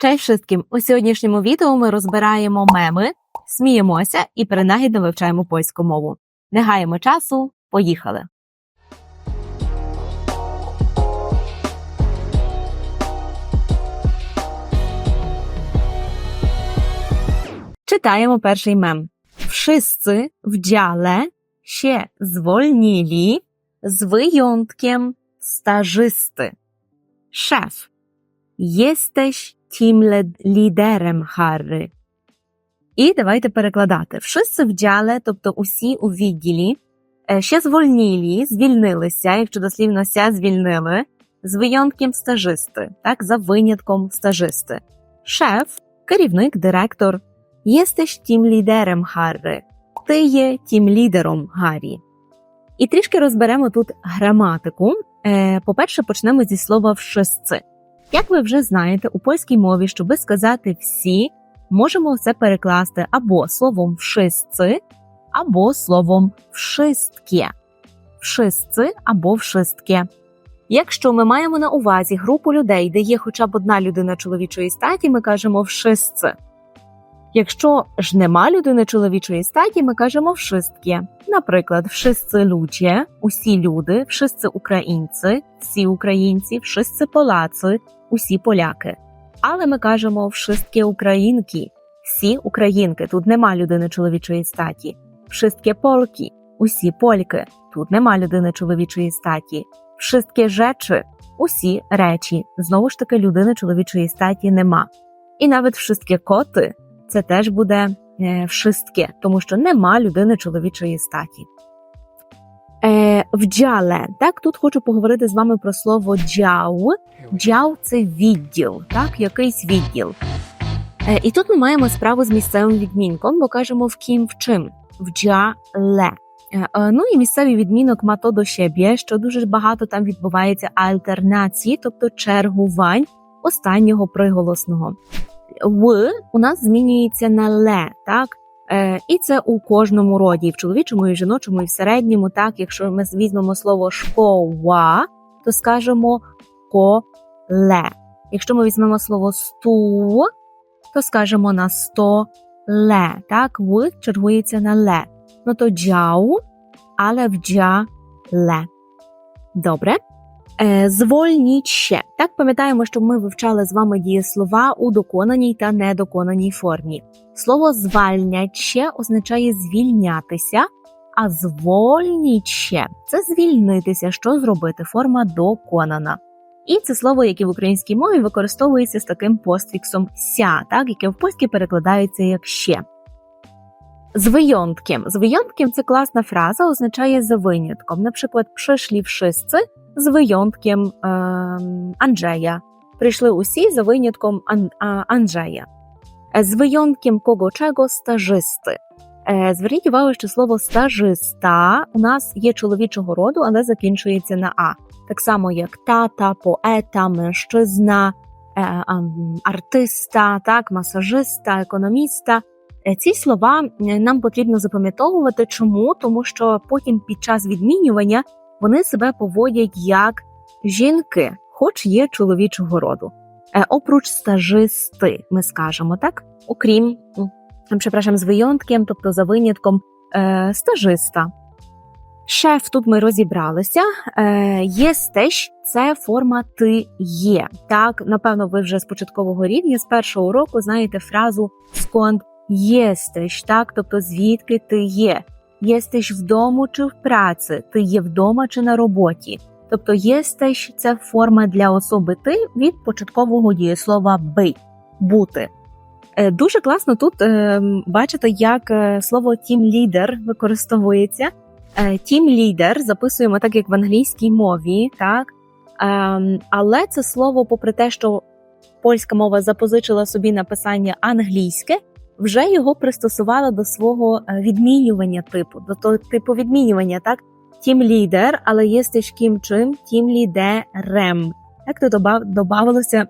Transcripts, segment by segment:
Cześć wszystkim! У сьогоднішньому відео ми розбираємо меми, сміємося і принагідно вивчаємо польську мову. Не гаємо часу, поїхали! Czytajemy pierwszy mem. Wszyscy w dziale się zwolnili z wyjątkiem stażysty. Szef, jesteś team liderem, Harry. І давайте перекладати. Wszyscy в дяле, тобто усі у відділі, е, ще звольнілі, звільнилися, якщо дослівно ся звільнили, з винятком стажисти, так, за винятком стажисти. Шеф, керівник, директор, єстеш тім лідером, Гарри. Ти є тім лідером, Гаррі. І трішки розберемо тут граматику. Е, По-перше, почнемо зі слова «wszyscy». Як ви вже знаєте, у польській мові, щоби сказати всі, можемо це перекласти або словом «wszyscy», або словом «wszystkie». «Wszyscy» або «wszystkie». Якщо ми маємо на увазі групу людей, де є хоча б одна людина чоловічої статі, ми кажемо «wszyscy». Якщо ж нема людини чоловічої статі, ми кажемо «wszystkie». Наприклад, «wszyscy ludzie» – усі люди, «wszyscy українці», всі українці, «wszyscy Polacy», усі поляки. Але ми кажемо «wszystkie українки», всі українки. Тут нема людини чоловічої статі. «Wszystkie Polki», усі польки. Тут нема людини чоловічої статі. «Wszystkie rzeczy», усі речі. Знову ж таки, людини чоловічої статі нема. І навіть «wszystkie коти» це теж буде е, «wszystkie», тому що нема людини чоловічої статі. Е, в джале, так, тут хочу поговорити з вами про слово джау. Джау це відділ, так, якийсь відділ. Е, і тут ми маємо справу з місцевим відмінком, бо кажемо в ким в чим в джале. Е, е, Ну і місцевий відмінок ма то до себе, що дуже багато там відбувається альтернації, тобто чергувань останнього приголосного. В у нас змінюється на ле, так? Е, і це у кожному роді, і в чоловічому, і в жіночому, і в середньому. Так, якщо ми візьмемо слово школа, то скажемо коле. Якщо ми візьмемо слово сту, то скажемо на сто ле. Так, в чергується на ле. Ну то джау, але в джа ле. Добре. Е, Звольніть ще. Так пам'ятаємо, що ми вивчали з вами дієслова у доконаній та недоконаній формі. Слово звальнять ще означає звільнятися, а звольніть ще це звільнитися, що зробити, форма доконана. І це слово, яке в українській мові використовується з таким постфіксом ся, так, яке в польській перекладається як ще. З виjątkiem це класна фраза, означає за винятком. Наприклад, прийшли wszyscy з виjątkiem е, Анджея. Прийшли усі за винятком Анджея. Е, З виjątkiem кого чого стажисти. Е, Зверніть увагу, що слово стажиста у нас є чоловічого роду, але закінчується на а. Так само, як тата, поета, ам, артиста, так, масажиста, економіста. Ці слова нам потрібно запам'ятовувати. Чому? Тому що потім під час відмінювання вони себе поводять як жінки, хоч є чоловічого роду. Е, Опруч стажисти, ми скажемо так, окрім, м, з винятком, тобто за винятком е, стажиста. Шеф тут ми розібралися. Е, єстеш це форма ти є. Так, напевно, ви вже з початкового рівня, з першого уроку знаєте фразу сконд єстеш, так, тобто звідки ти є. Єстеш вдому чи в праці, ти є вдома чи на роботі. Тобто єстеш це форма для особи ти від початкового дієслова би бути. Е, Дуже класно тут е, бачите, як е, слово тім лідер використовується. Тім лідер записуємо так, як в англійській мові, так Ем, але це слово, попри те, що польська мова запозичила собі написання англійське, вже його пристосувала до свого е, відмінювання типу, до того типу відмінювання, так? Тім лідер, але є стежким чим тім лідерем. Так то добавилося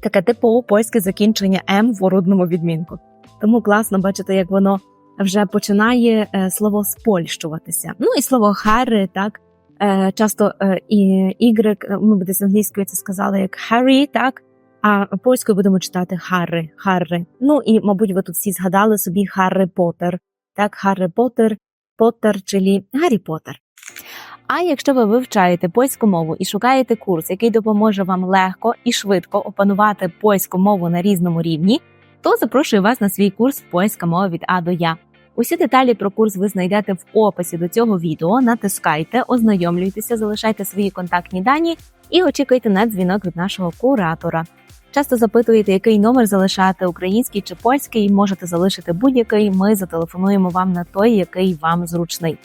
таке типове польське закінчення М в орудному відмінку. Тому класно бачити, як воно вже починає е, слово спольщуватися. Ну і слово Харри, так е, часто і Y, ми б десь англійською це сказали як Harry, так А польською будемо читати Харри, Харри. Ну і, мабуть, ви тут всі згадали собі Харри Поттер. Так, Харри Поттер, Поттер, czyli Гаррі Поттер. А якщо ви вивчаєте польську мову і шукаєте курс, який допоможе вам легко і швидко опанувати польську мову на різному рівні, то запрошую вас на свій курс Польська мова від А до Я. Усі деталі про курс ви знайдете в описі до цього відео. Натискайте, ознайомлюйтеся, залишайте свої контактні дані і очікуйте на дзвінок від нашого куратора. Часто запитуєте, який номер залишати український чи польський. Можете залишити будь-який. Ми зателефонуємо вам на той, який вам зручний.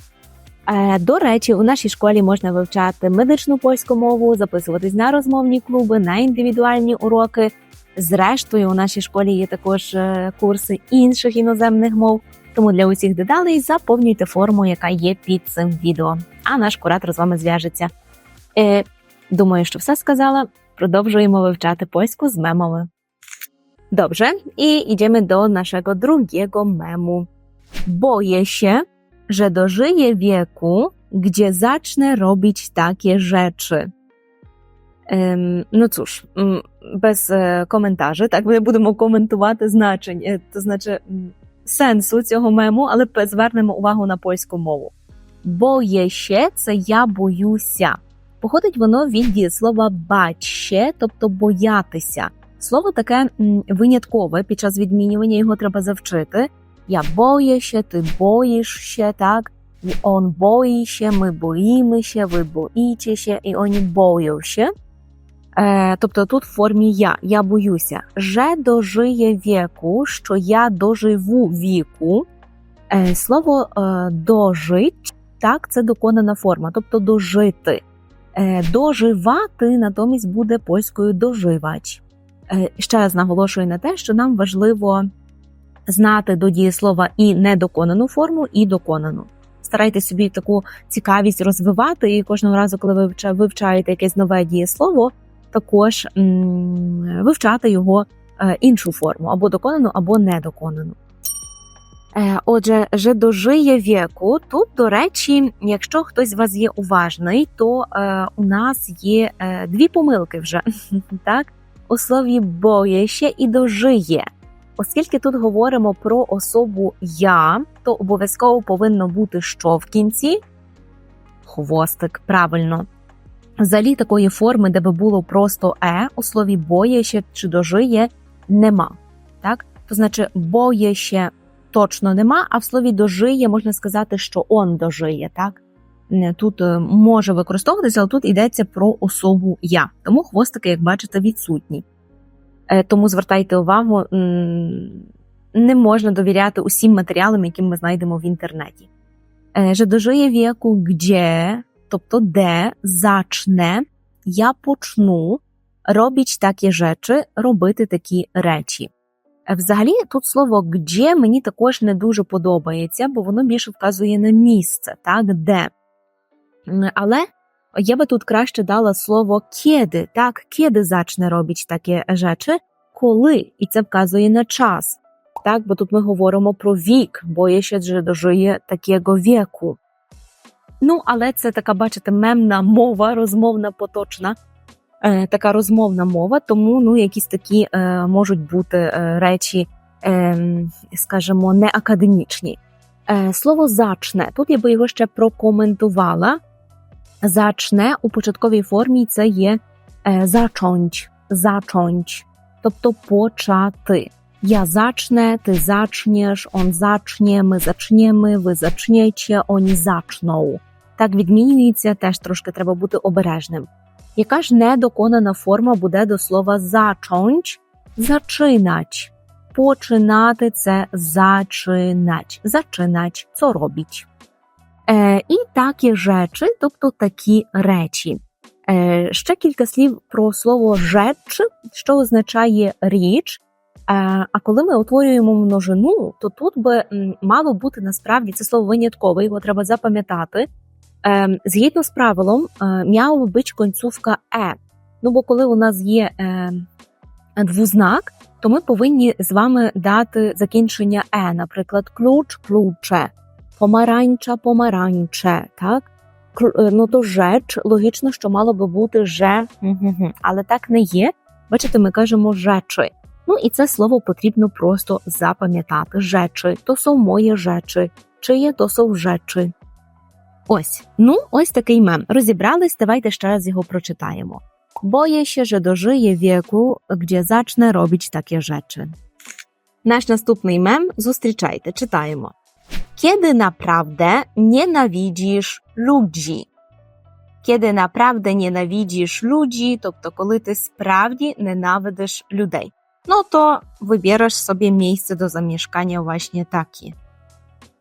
Е, До речі, у нашій школі можна вивчати медичну польську мову, записуватись на розмовні клуби, на індивідуальні уроки. Зрештою, у нашій школі є також е, курси інших іноземних мов. Тому для усіх деталей заповнюйте форму, яка є під цим відео. А наш куратор з вами зв'яжеться. Е, думаю, що все сказала. Продовжуємо wywczać польsku z memami. Dobrze, i idziemy do naszego drugiego memu. Boję się, że dożyję wieku, gdzie zacznę robić takie rzeczy. Ем, ну cóż, м, без е, коментажу, так ми будемо коментувати значення, то значить м, сенсу цього мему, але пе- звернемо увагу на польську мову. Боє ще це я боюся. Походить воно від дієслова бать тобто боятися. Слово таке виняткове під час відмінювання його треба завчити. Я ще, ти боїш ще, так? І он бої ще, ми боїмося, ви боїте ще, і вони бою ще. Е, тобто тут в формі я, я боюся. Же дожиє віку, що я доживу віку. Е, слово е, дожить, так, це доконана форма, тобто дожити. Е, Доживати натомість буде польською доживач. Е, Ще раз наголошую на те, що нам важливо знати до дієслова і недоконану форму, і доконану. Старайтесь собі таку цікавість розвивати, і кожного разу, коли ви вивчаєте якесь нове дієслово, також м, вивчати його е, іншу форму або доконану, або недоконану. Е, Отже, же дожиє віку. Тут, до речі, якщо хтось з вас є уважний, то е, у нас є е, дві помилки вже так у слові боє ще і дожиє. Оскільки тут говоримо про особу я, то обов'язково повинно бути що в кінці? Хвостик, правильно. Взагалі такої форми, де би було просто е, у слові боє ще чи дожиє, нема. Так? То значить, боє ще точно нема, а в слові дожиє можна сказати, що он дожиє. Так? Тут е, може використовуватися, але тут йдеться про особу я. Тому хвостики, як бачите, відсутні. Е, Тому звертайте увагу, не можна довіряти усім матеріалам, які ми знайдемо в інтернеті. Е, Że dożyję wieku, тобто де зачне, я почну робити такі rzeczy, робити такі речі. Е, Взагалі, тут слово «где» мені також не дуже подобається, бо воно більше вказує на місце, так, де. Але я би тут краще дала слово «kiedy», так, «kiedy» зачне робити такі rzeczy, коли, і це вказує на час. Так, бо тут ми говоримо про вік, бо є ще вже дожиє такого віку. Ну, але це така, бачите, мемна мова, розмовна поточна, така розмовна мова, тому ну, якісь такі е, можуть бути е, речі, е, скажімо, не академічні. Е, слово зачне. Тут я би його ще прокоментувала. Зачне у початковій формі це є е, зачонć, зачонć, тобто почати. Я зачне, ти зачнеш, он зачне, ми зачнемо, ви зачнете, oni зачнув. Так відмінюється, теж трошки треба бути обережним. Яка ж недоконана форма буде до слова зачонć? Зачинать. Починати це зачинать. Зачинать, co робить. Е, і такі rzeczy, тобто такі речі. Е, ще кілька слів про слово rzecz, що означає річ. Е, а коли ми утворюємо множину, то тут би мало бути насправді це слово виняткове, його треба запам'ятати. Е, згідно з правилом, е, м'яла би концовка е. Ну бо коли у нас є е, двознак, то ми повинні з вами дати закінчення е, наприклад, ключ, ключе, помаранча, помаранче. Так? Е, Ну то rzecz, логічно, що мало би бути же, але так не є. Бачите, ми кажемо rzeczy. Ну і це слово потрібно просто запам'ятати. Rzeczy – то są мої rzeczy, чиє то są rzeczy. Ось, ну, ось такий мем. Розібрались, давайте ще раз його прочитаємо. Boję się, że dożyję wieku, gdzie zacznę robić takie rzeczy. Наш наступний мем зустрічайте, читаємо. Kiedy naprawdę nienawidzisz ludzi? Kiedy naprawdę nienawidzisz ludzi, тобто коли ти справді ненавидиш людей. No to wybierasz sobie miejsce do zamieszkania właśnie takie.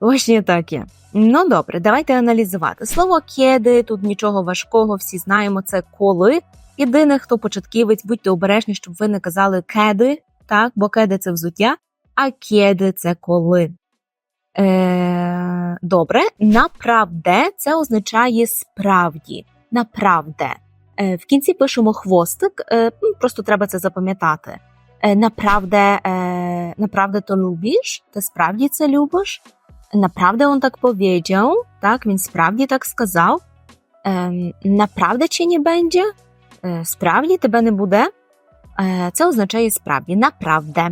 Właśnie takie. Ну добре, давайте аналізувати. Слово «kiedy» тут нічого важкого, всі знаємо, це коли. Єдине, хто початківець, будьте обережні, щоб ви не казали кеди, так, бо кеди це взуття, а кеди це коли. Е, добре, направде це означає справді. Направде. Е, в кінці пишемо хвостик, е, ну, просто треба це запам'ятати. Е, направде, е, направде то любиш? Ти справді це любиш? Naprawdę on tak powiedział, tak, więc sправді так сказав. Naprawdę чи не będzie? Справді тебе не буде? Е, Це означає справді, направде.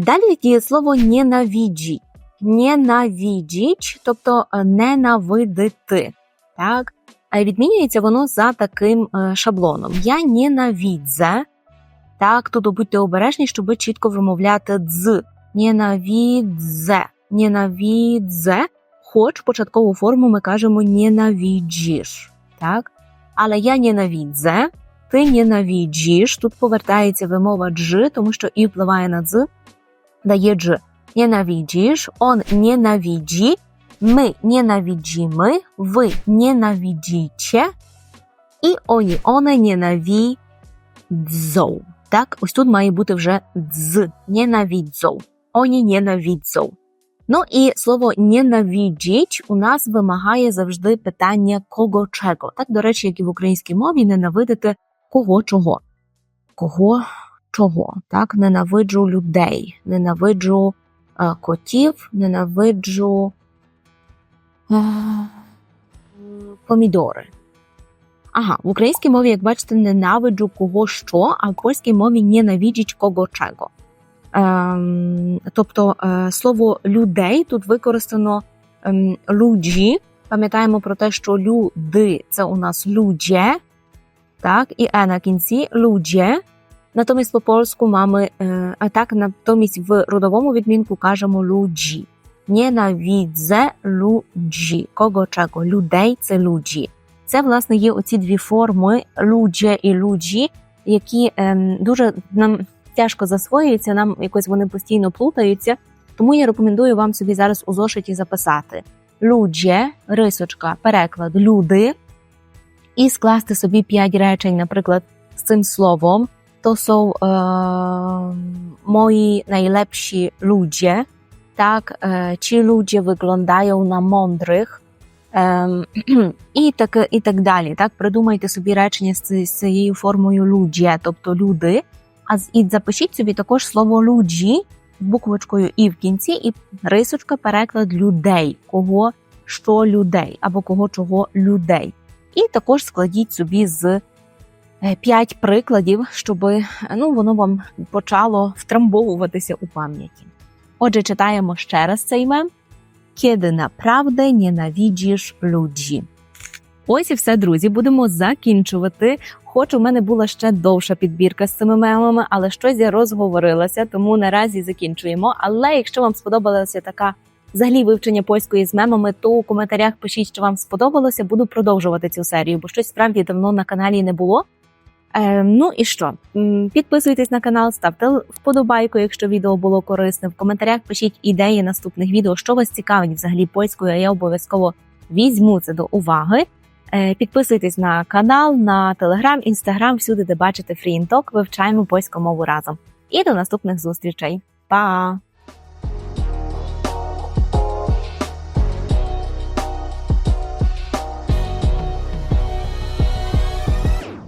Далі дієслово ненавидіть. Ненавидіть, тобто е, ненавидити. Так? Відмінюється воно за таким е, шаблоном. Я ненавидзе. Так, тут будьте обережні, щоб чітко вимовляти дз. Ненавидзе. Ненавидзе. Хоч початкову форму ми кажемо ненавиджиш. Так? Але я ненавидзе, ти ненавиджиш. Тут повертається вимова дж, тому що і впливає на дз, дає дж. Ненавидиш, он ненавидí, ми ненавидíme, ви ненавидите, і оні, оне ненавидзou. Так, ось тут має бути вже дз, ненавидзou. Оні ненавидзou. Ну і слово ненавидіть у нас вимагає завжди питання кого чого. Так, до речі, як і в українській мові, ненавидити кого чого. Кого чого? Так, ненавиджу людей, ненавиджу е, котів, ненавиджу е, помідори. Ага, в українській мові, як бачите, ненавиджу кого що, а в польській мові ненавидіть кого чого. Ем, тобто е, слово людей тут використано ем, люджі. Пам'ятаємо про те, що люди це у нас людже, так, і е на кінці людже. Натомість по польську mamy, е, а так, натомість в родовому відмінку кажемо люджі. Nienawidzę ludzi. Кого чого? Людей це люджі. Це, власне, є оці дві форми людже і люджі, які ем, дуже нам тяжко засвоюються, нам якось вони постійно плутаються. Тому я рекомендую вам собі зараз у зошиті записати людже, рисочка, переклад люди, і скласти собі п'ять речень, наприклад, з цим словом. To są e, moi najlepsi ludzie, tak, e, ci ludzie wyglądają na mądrych, Ем, і, так, і так далі. Так, придумайте собі речення з, з цією формою люджє, тобто люди. А і запишіть собі також слово люджі буквочкою і в кінці, і рисочка переклад людей, кого що людей, або кого чого людей. І також складіть собі з е, п'ять прикладів, щоб ну, воно вам почало втрамбовуватися у пам'яті. Отже, читаємо ще раз цей мем. Kiedy naprawdę nienawidzisz ludzi. Ось і все, друзі. Будемо закінчувати. Хоч у мене була ще довша підбірка з цими мемами, але щось я розговорилася, тому наразі закінчуємо. Але якщо вам сподобалася така взагалі вивчення польської з мемами, то у коментарях пишіть, що вам сподобалося. Буду продовжувати цю серію, бо щось справді давно на каналі не було. Е, ну і що? Підписуйтесь на канал, ставте вподобайку, якщо відео було корисне. В коментарях пишіть ідеї наступних відео, що вас цікавить взагалі польською, а я обов'язково візьму це до уваги. Е, Підписуйтесь на канал, на телеграм, інстаграм, всюди, де бачите фрінток, вивчаємо польську мову разом. І до наступних зустрічей. Па!